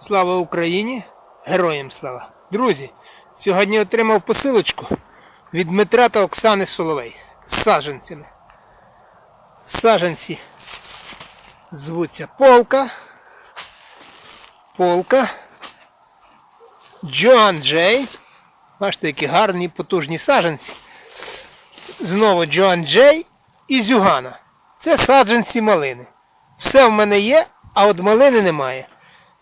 Слава Україні! Героям слава! Друзі, сьогодні отримав посилочку від Дмитра та Оксани Соловей з саджанцями. Саджанці звуться Полка, Полка, Джоан Джей. Бачите, які гарні потужні саджанці. Знову Джоан Джей і Зюгана. Це саджанці малини. Все в мене є, а от малини немає.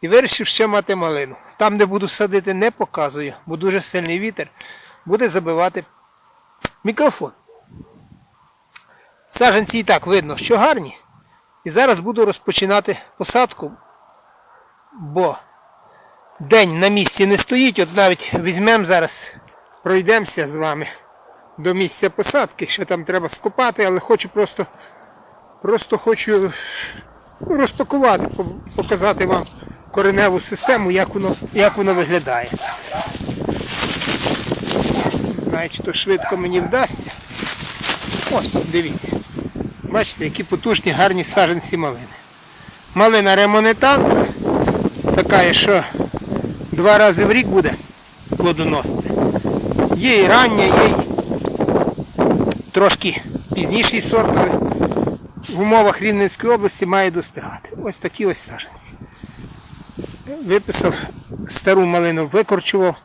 І вирішив ще мати малину. Там, де буду садити, не показую, бо дуже сильний вітер буде забивати мікрофон. Саджанці і так видно, що гарні. І зараз буду розпочинати посадку, бо день на місці не стоїть. От навіть візьмемо зараз, пройдемося з вами до місця посадки. Ще там треба скопати, але хочу просто, просто хочу розпакувати, показати вам кореневу систему, як воно, як воно виглядає. Не знаю, чи то швидко мені вдасться. Ось, дивіться. Бачите, які потужні гарні саджанці малини. Малина ремонетантна, така, що два рази в рік буде плодоносити. Є і рання, є й трошки пізніший сорт, але в умовах Рівненської області має достигати. Ось такі ось саджанці. Виписав стару малину, викорчував.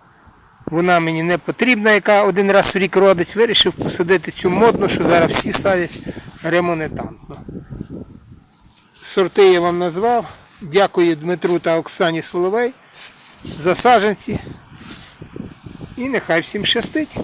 Вона мені не потрібна, яка один раз в рік родить. Вирішив посадити цю модну, що зараз всі садять ремонетантну. Сорти я вам назвав. Дякую Дмитру та Оксані Соловей за саджанці. І нехай всім щастить.